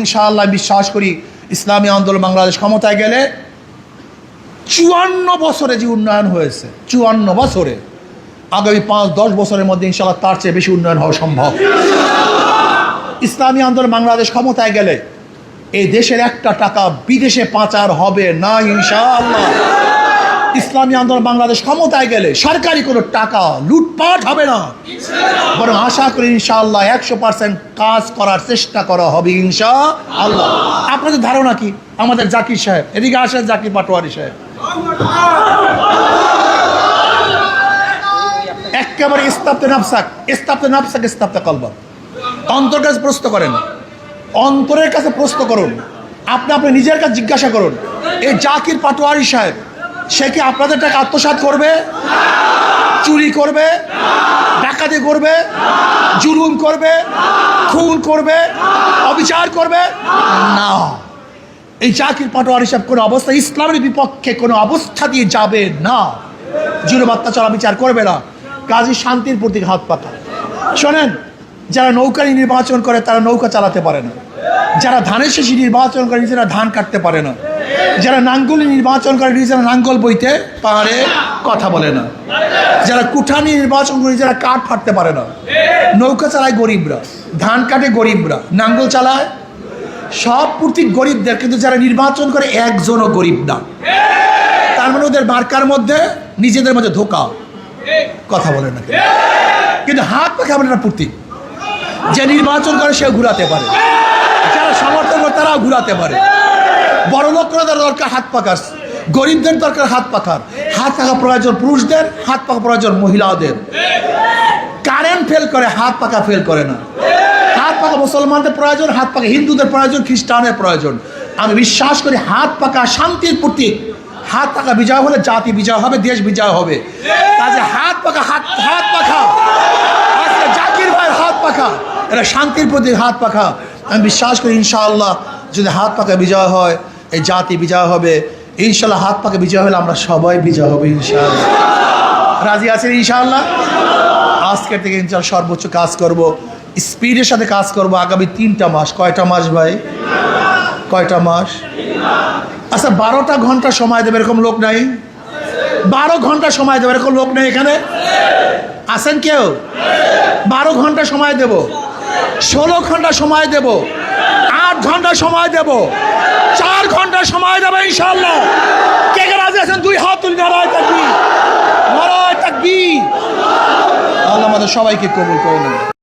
ইনশাআল্লাহ বিশ্বাস করি ইসলামী আন্দোলন বাংলাদেশ ক্ষমতায় গেলে চুয়ান্ন বছরে যে উন্নয়ন হয়েছে, চুয়ান্ন বছরে, আগামী পাঁচ, দশ বছরের মধ্যে ইনশাল্লাহ তার চেয়ে বেশি উন্নয়ন হওয়া সম্ভব। ইসলামী আন্দোলন বাংলাদেশ ক্ষমতায় গেলে এই দেশের একটা টাকা বিদেশে পাচার হবে না ইনশাআল্লাহ। ইসলামী আন্দোলন বাংলাদেশ ক্ষমতায় গেলে সরকারি কোনো টাকা লুটপাট হবে না। বরং আশা করি ইনশাআল্লাহ একশো পার্সেন্ট কাজ করার চেষ্টা করা হবে ইনশা আল্লাহ আপনাদের ধারণা কি? আমাদের জাকির সাহেব, এদিকে আসেন জাকির পাটোয়ারি সাহেব। একেবারে ইস্তাপ্তে নাফসাক ইস্তাপ্তে নাফসাক, ইস্তাপ্তে কলবা অন্তর কাছে প্রশ্ন করেন। অন্তরের কাছে প্রশ্ন করুন। আপনি আপনি নিজের কাছে জিজ্ঞাসা করুন। এই জাকির পাটোয়ারি সাহেব সে কি আপনাদের টাকা আত্মসাৎ করবে? চুরি করবে? ডাকাতি করবে? জুলুম করবে? খুন করবে? অবিচার করবে? না। এই জাকির পাটোয়ারি হিসাব কোনো অবস্থা, ইসলামের বিপক্ষে কোনো অবস্থা দিয়ে যাবে না। জুলুম, অত্যাচার বিচার করবে না। কাজী শান্তির প্রতি হাত পাতা। শোনেন, যারা নৌকা নির্বাচন করে, তারা নৌকা চালাতে পারে না। যারা ধানের শেষে নির্বাচন করে, নিজেরা ধান কাটতে পারে না। যারা নাঙ্গল নির্বাচন করে, নিজেরা নাঙ্গল বইতে পারে, কথা বলে না। যারা কুঠানি নির্বাচন করে যারা কাঠ ফাটতে পারে না। নৌকা চালায় গরিবরা, ধান কাটে গরিবরা, নাঙ্গল চালায়। সব প্রতীক গরিবদের, কিন্তু যারা নির্বাচন করে, একজনও গরিব না। তার মানে ওদের মার্কার মধ্যে, নিজেদের মধ্যে ধোকা। কথা বলে না কিন্তু হাত পাখা বলে না প্রতীক। যে নির্বাচন করে সে ঘুরাতে পারে। যারা সমর্থন করে, তারাও ঘুরাতে পারে। বড় লোকরা দরকার হাত পাকার। গরিবদের দরকার হাত পাখার হাত পাখা প্রয়োজন পুরুষদের, হাত পাখা প্রয়োজন মহিলাদের। কারেন্ট ফেল করে, হাত পাকা ফেল করে না। হাত পাকা মুসলমানদের প্রয়োজন, হাত পাকা হিন্দুদের প্রয়োজন খ্রিস্টানের প্রয়োজন। আমি বিশ্বাস করি হাত পাকা শান্তির প্রতীক। হাত পাকা বিজয় হলে জাতি বিজয় হবে, দেশ বিজয় হবে। কাজে হাত পাকা, হাত হাত পাখা জাকির ভাইয়ের হাত পাখা এটা শান্তির প্রতীক, হাত পাখা আমি বিশ্বাস করি ইনশাআল্লাহ যদি হাত পাকা বিজয় হয় এই জাতি বিজয় হবে। ইনশাল্লাহ হাত পাকে বিজয় হলে আমরা সবাই বিজয় হবে ইনশাআল্লাহ রাজি আছেন ইনশাআল্লাহ আজকের থেকে ইনশাল্লাহ সর্বোচ্চ কাজ করব, স্পিডের সাথে কাজ করব আগামী তিনটা মাস। কয়টা মাস ভাই? কয়টা মাস? আচ্ছা বারোটা ঘণ্টা সময় দেবে এরকম লোক নাই? বারো ঘণ্টা সময় দেবে এরকম লোক নেই এখানে? আছেন কেউ? বারো ঘণ্টা সময় দেব। ষোলো ঘণ্টা সময় দেব। আট ঘণ্টা সময় দেব। চার ঘণ্টা সময় দেবো ইনশাল্লাহ কে কে রাজি আছেন? দুই হাত তুলি, নারায় থাকবি নারায় থাকবি আল্লাহ আমাদের সবাইকে কবুল করে নেবে